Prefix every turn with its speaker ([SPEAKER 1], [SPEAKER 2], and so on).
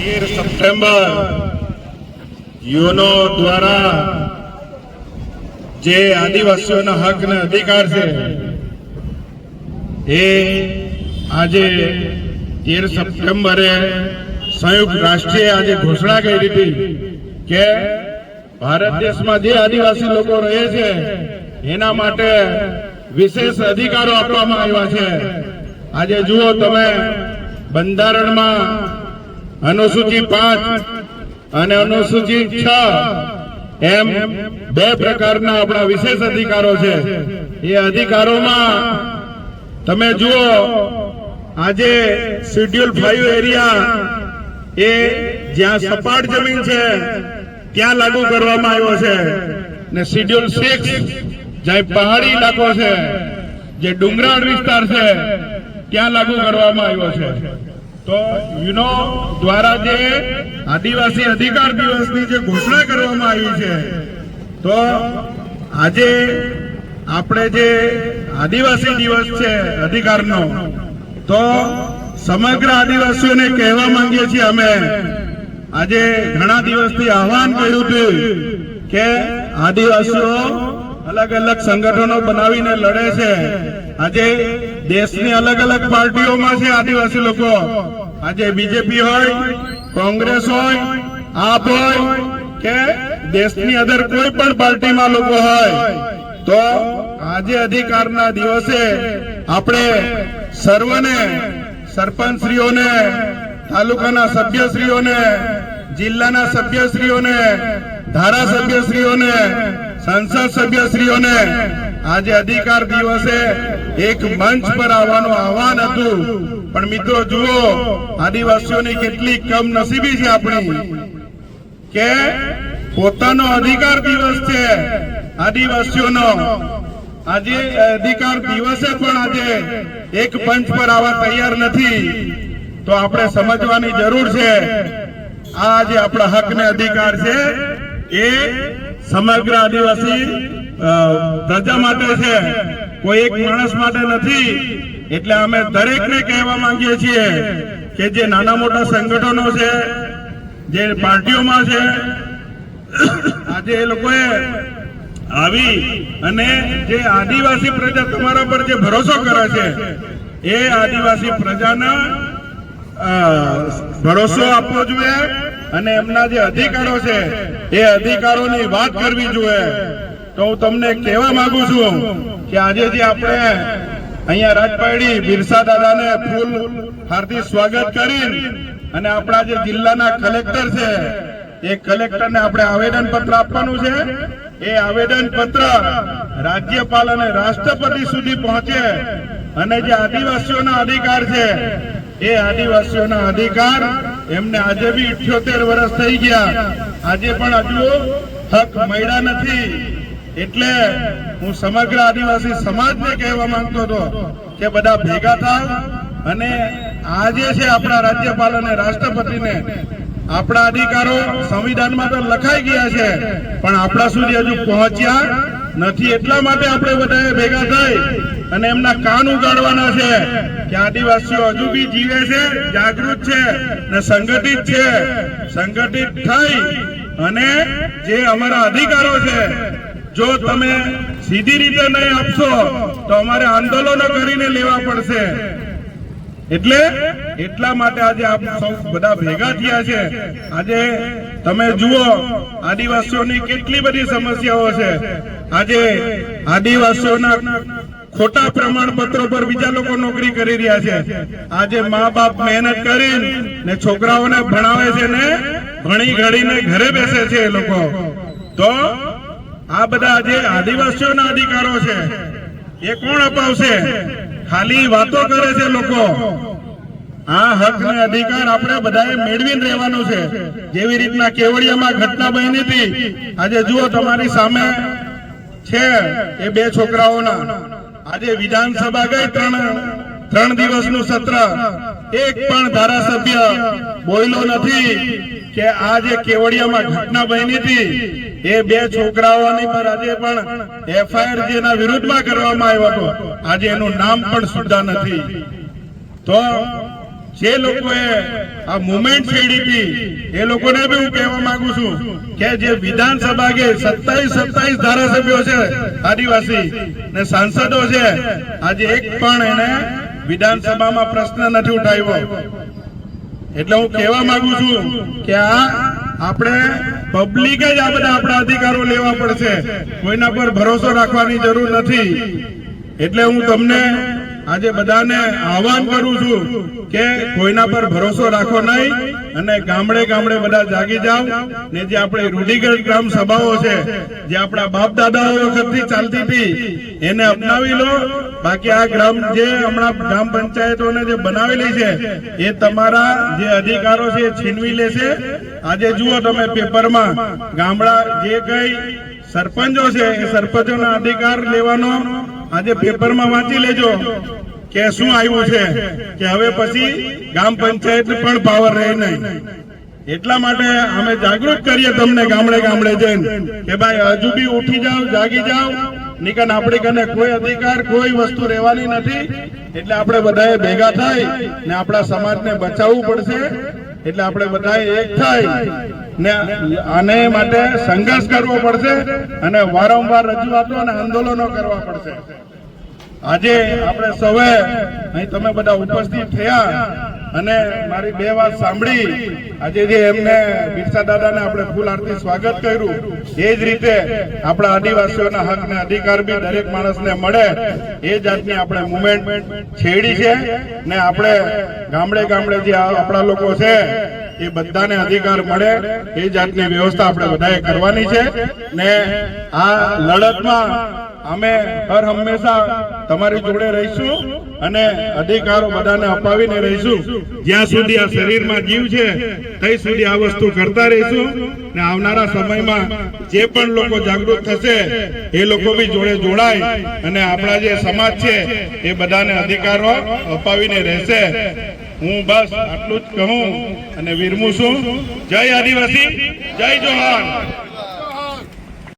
[SPEAKER 1] તેર સપ્ટેમ્બર યુનો દ્વારા જે આદિવાસીઓના હક અને અધિકાર છે, એ આજે તેર સપ્ટેમ્બરે સંયુક્ત રાષ્ટ્રે આજે ઘોષણા કરી હતી કે ભારત દેશમાં જે આદિવાસી લોકો રહે છે, એના માટે વિશેષ અધિકારો આપવામાં આવ્યા છે. આજે જુઓ તમે બંધારણમાં અનુસૂચિ પાંચ અને અનુસૂચિ છ. એમ બે પ્રકારના આપણા વિશેષ અધિકારો છે. એ અધિકારોમાં તમે જુઓ, આજે શેડ્યુલ ફાઈવ એરિયા એ જ્યાં સપાટ જમીન છે, ત્યાં લાગુ કરવામાં આવ્યો છે. ને શેડ્યુલ સિક્સ જ્યાં પહાડી ઇલાકો છે, જે ડુંગરાળ વિસ્તાર છે, ત્યાં લાગુ કરવામાં આવ્યો છે. તો યુનો દ્વારા જે આદિવાસી અધિકાર દિવસની જે ઘોષણા કરવામાં આવી છે, તો આજે આપણે જે આદિવાસી દિવસ છે અધિકારનો, તો સમગ્ર આદિવાસીઓને કહેવા માંગીએ છીએ અમે, આજે ઘણા દિવસથી આહવાન કર્યું હતું કે આદિવાસીઓ અલગ અલગ સંગઠનો બનાવીને લડે છે. આજે દેશની અલગ અલગ પાર્ટીઓમાં છે આદિવાસી લોકો. આજે બીજેપી હોય, કોંગ્રેસ હોય, આપ હોય કે દેશની અદર કોઈ પણ પાર્ટીમાં લોકો હોય, તો આજે અધિકારના દિવસે આપણે સર્વને, સરપંચશ્રીઓને, તાલુકાના સભ્યશ્રીઓને, જિલ્લાના સભ્યશ્રીઓને, ધારાસભ્યશ્રીઓને, સંસદ સભ્યશ્રીઓને આજે અધિકાર દિવસે એક મંચ પર આવવાનું આહવાન હતું. પણ મિત્રો, જુઓ, આદિવાસીઓની કેટલી કમ નસીબી છે આપણી. કે પોતાનો અધિકાર દિવસ છે. આદિવાસીઓનો. આજે અધિકાર દિવસે પણ આજે એક પંચ પર આવવા તૈયાર નથી. તો આપણે સમજવાની જરૂર છે. આ જે આપણા હક ને અધિકાર છે, એ સમગ્ર આદિવાસી પ્રજા માટે છે. કોઈ એક માણસ માટે નથી. એટલે અમે દરેકને કહેવા માંગીએ છીએ કે જે નાના મોટા સંગઠનો છે, જે પાર્ટીઓમાં છે, આજે એ લોકોએ આવી અને જે આદિવાસી પ્રજા તમારા પર જે ભરોસો કરે છે, એ આદિવાસી પ્રજાના ભરોસો આપવો જોઈએ અને એમના જે અધિકારો છે, એ અધિકારોની વાત કરવી જોઈએ. તો હું તમને કહેવા માંગુ છું કે આજે જે આપણે અહીંયા રાજપાડી બિરસા દાદાને ફૂલ હાર્દિક સ્વાગત કરી અને આપણા જે જિલ્લાના કલેક્ટર છે, એ કલેક્ટરને આપણે આવેદન પત્ર આપવાનું છે. એ આવેદન પત્ર રાજ્યપાલ અને રાષ્ટ્રપતિ સુધી પહોંચે અને જે આદિવાસીઓના અધિકાર છે, એ આદિવાસીઓના અધિકાર એમને આજે બી ઇઠ્યોતેર વર્ષ થઈ ગયા. આજે પણ હજુ હક મળ્યા નથી. એટલે હું સમગ્ર આદિવાસી સમાજને કહેવા માંગતો હતો કે બધા ભેગા થાય અને આજે છે આપણા રાજ્યપાલ અને રાષ્ટ્રપતિને, આપણા અધિકારો સંવિધાનમાં તો લખાઈ ગયા છે, પણ આપણા સુધી હજુ પહોંચ્યા નથી. એટલા માટે આપણે બધાએ ભેગા થઈ અને એમના કાન ઉગાડવાના છે કે આદિવાસીઓ હજુ બી જીવે છે, જાગૃત છે ને સંગઠિત છે. સંગઠિત થઈ અને જે અમારા અધિકારો છે જો તમે સીધી રીતે નહીં આપશો, તો અમારે આંદોલનો કરીને લેવા પડશે. એટલે એટલા માટે આજે આપ સૌ બધા ભેગા થયા છે. આજે તમે જુઓ, આદિવાસીઓની કેટલી બધી સમસ્યાઓ છે. આજે આદિવાસીઓના ખોટા પ્રમાણપત્રો પર બીજા લોકો નોકરી કરી રહ્યા છે. આજે મા બાપ મહેનત કરી ને છોકરાઓને ભણાવે છે ને ભણી ઘડીને ઘરે બેસે છે એ લોકો. તો આ બધા જે આદિવાસીઓના અધિકારો છે, એ કોણ અપાવશે? ખાલી વાતો કરે છે લોકો. આ હક ને અધિકાર આપણે બધાએ મેળવીને રહેવાનું છે. જેવી રીતના કેવડિયામાં ઘટના બની હતી, આજે જુઓ તમારી સામે છે એ બે છોકરાઓના. આજે વિધાનસભા ગઈ ત્રણ ત્રણ દિવસનું સત્ર. એક પણ ધારાસભ્ય બોલ્યો નથી કે આ જે કેવડિયામાં ઘટના બની હતી એ બે છોકરાઓની પર આજે પણ એફઆઈઆર જેના વિરુદ્ધમાં કરવામાં આવ્યો હતો, આજે એનું નામ પણ સુદ્ધા નથી. તો જે લોકોએ આ મુવમેન્ટ છેડી હતી, એ લોકોને બી હું કહેવા માંગુ છું કે જે વિધાનસભા કે સત્તાવીસ સત્તાવીસ ધારાસભ્યો છે, આદિવાસી ને સાંસદો છે, આજે એક પણ એને વિધાનસભામાં પ્રશ્ન નથી ઉઠાવ્યો. એટલે હું કહેવા માંગુ છું કે આ આપણે પબ્લિકે જ આ બધા આપણા અધિકારો લેવા પડશે. કોઈના પર ભરોસો રાખવાની જરૂર નથી. એટલે હું તમને આજે બધાને આહવાન કરું છું કે કોઈના પર ભરોસો રાખો નહીં અને ગામડે ગામડે બધા જાગી જાઓ. ને જે આપણે રૂઢિગત ગ્રામ સભાઓ છે, જે આપણા બાપ દાદાઓ વખતથી ચાલતી હતી, એને અપનાવી લો. બાકી આ ગ્રામ જે હમણાં ગ્રામ પંચાયતોને જે બનાવેલી છે, એ તમારા જે અધિકારો છે એ છીનવી લેશે. આજે જુઓ તમે પેપરમાં, ગામડા જે કઈ સરપંચો છે, એ સરપંચોના અધિકાર લેવાનો આજે પેપરમાં વાંચી લેજો કે શું આવ્યું છે, કે હવે પછી ગામ પંચાયત પણ પાવર રહે નહીં. એટલા માટે અમે જાગૃત કરીએ તમને ગામડે ગામડે જઈને કે ભાઈ હજુ બી ઉઠી જાઓ, જાગી જાઓ. નિકન આપણી કને કોઈ અધિકાર, કોઈ વસ્તુ રહેવાની નથી. એટલે આપણે બધાએ ભેગા થાય ને આપણા સમાજને બચાવવું પડશે. એટલે આપણે બધાએ એક થાય ને આને માટે સંઘર્ષ કરવો પડશે અને વારંવાર રજૂઆતો અને આંદોલનો કરવા પડશે. આજે આપણે સૌએ અહીં તમે બધા ઉપસ્થિત થયા અને મારી બે વાત સાંભળી. આજે જે એમને બિરસા દાદાને આપણે ફૂલ આરતી સ્વાગત કર્યું, એ જ રીતે આપણા આદિવાસીઓના હક ને અધિકાર બી દરેક માણસને મળે, એ જાતની આપણે મુવમેન્ટ છેડી છે. ને આપણે ગામડે ગામડે જે આપણા લોકો છે, એ બધાને અધિકાર મળે, એ જાતની વ્યવસ્થા આપણે બધાએ કરવાની છે. ને આ લડતમાં અમે હર હંમેશા તમારી જોડે રહીશું અને અધિકારો બધાને અપાવીને રહીશું. જ્યાં સુધી આ શરીરમાં જીવ છે ત્યાં સુધી આ વસ્તુ કરતા રહીશું. ને આવનારા સમયમાં જે પણ લોકો જાગૃત થશે, એ લોકો બી જોડે જોડાય અને આપણા જે સમાજ છે, એ બધાને અધિકારો અપાવીને રહેશે. હું બસ આટલું જ કહું અને વિરમું છું. જય આદિવાસી, જય જોહાર